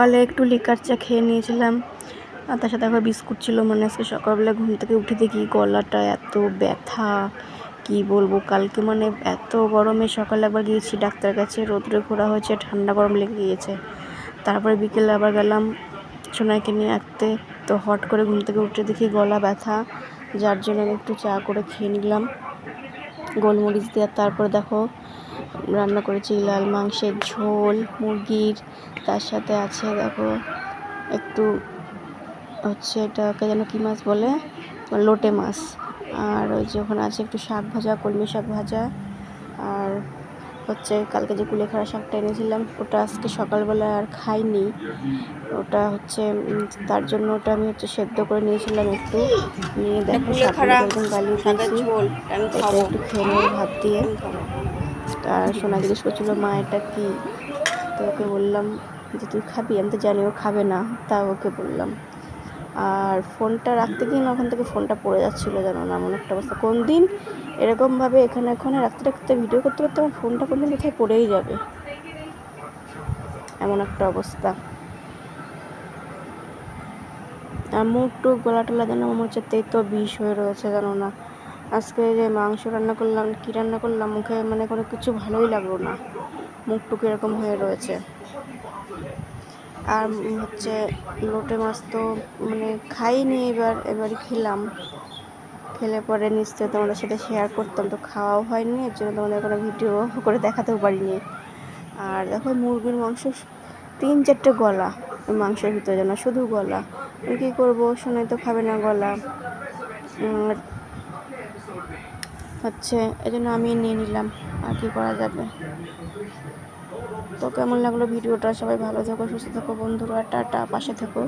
সকালে একটু লিকার চা খেয়ে নিয়েছিলাম। আর তার সাথে আবার বিস্কুট ছিল মানে আজকে সকালবেলা ঘুম থেকে উঠে দেখি গলাটা এত ব্যথা। কি বলব, কালকে মানে এত গরমে সকালে একবার গিয়েছি ডাক্তার কাছে, রোদ্রে ঘোরা হয়েছে, ঠান্ডা গরম লেগে গিয়েছে। তারপরে বিকেলে আবার গেলাম সোনাইকে নিয়ে আসতে তো হট করে ঘুম থেকে উঠে দেখি গলা ব্যথা। যার জন্য একটু চা করে খেয়ে নিলাম। গোলমরিচ দিয়ে তারপর দেখো রান্না করেছি লাল মাংসের ঝোল মুরগির তার সাথে আছে দেখো একটু হচ্ছে এটাকে যেন কী মাছ বলে? লোটে মাছ। আর ওই যে ওখানে আছে একটু শাক ভাজা কলমি শাক ভাজা। আর হচ্ছে কালকে যে কুলেখাড়া শাকটা এনেছিলাম ওটা আজকে সকালবেলা আর খাইনি। ওটা হচ্ছে তার জন্য ওটা আমি হচ্ছে সেদ্ধ করে নিয়েছিলাম একটু। নিয়ে দেখো শাকটা একদম গালিয়ে দিয়েছি। একটু খেয়ে ভাত দিয়ে। আর সোনা জিজ্ঞেস করছিল, মা, এটা কি? তো ওকে বললাম যে, তুই খাবি? আমি তো জানি ও খাবে না তা ওকে বললাম। আর ফোনটা রাখতে গিয়ে ওখান থেকে ফোনটা পড়ে যাচ্ছিল জানো না, এমন একটা অবস্থা। কোন দিন এরকমভাবে এখানে এখানে রাখতে রাখতে ভিডিও করতে করতে আমার ফোনটা কোন দিন কোথায় পড়েই যাবে? এমন একটা অবস্থা। আর মুখ টুক গলা টলা যেন মনে হচ্ছে তেতো বিষ হয়ে রয়েছে জানো না। আজকে যে মাংস রান্না করলাম, কী রান্না করলাম, মুখে মানে কোনো কিছু ভালোই লাগল না। মুখ টুক এরকম হয়ে রয়েছে। আর হচ্ছে লোটে মাছ তো মানে খাইনি এবার, এবারই খেলাম। খেলে পরে নিশ্চয় তোমাদের সাথে শেয়ার করতাম, তো খাওয়াও হয়নি, এর জন্য তোমাদের কোনো ভিডিও করে দেখাতেও পারিনি। আর দেখো মুরগির মাংস, তিন চারটে গলা মাংসের ভিতরে যেন, শুধু গলা। কী করব? শোনাই তো খাবে না গলা। হচ্ছে এই জন্য আমি নিয়ে নিলাম। আর কি করা যাবে? তো কেমন লাগল ভিডিওটা? সবাই ভালো থেকো, সুস্থ থেকো, বন্ধুরা, টাটা, পাশে থেকো।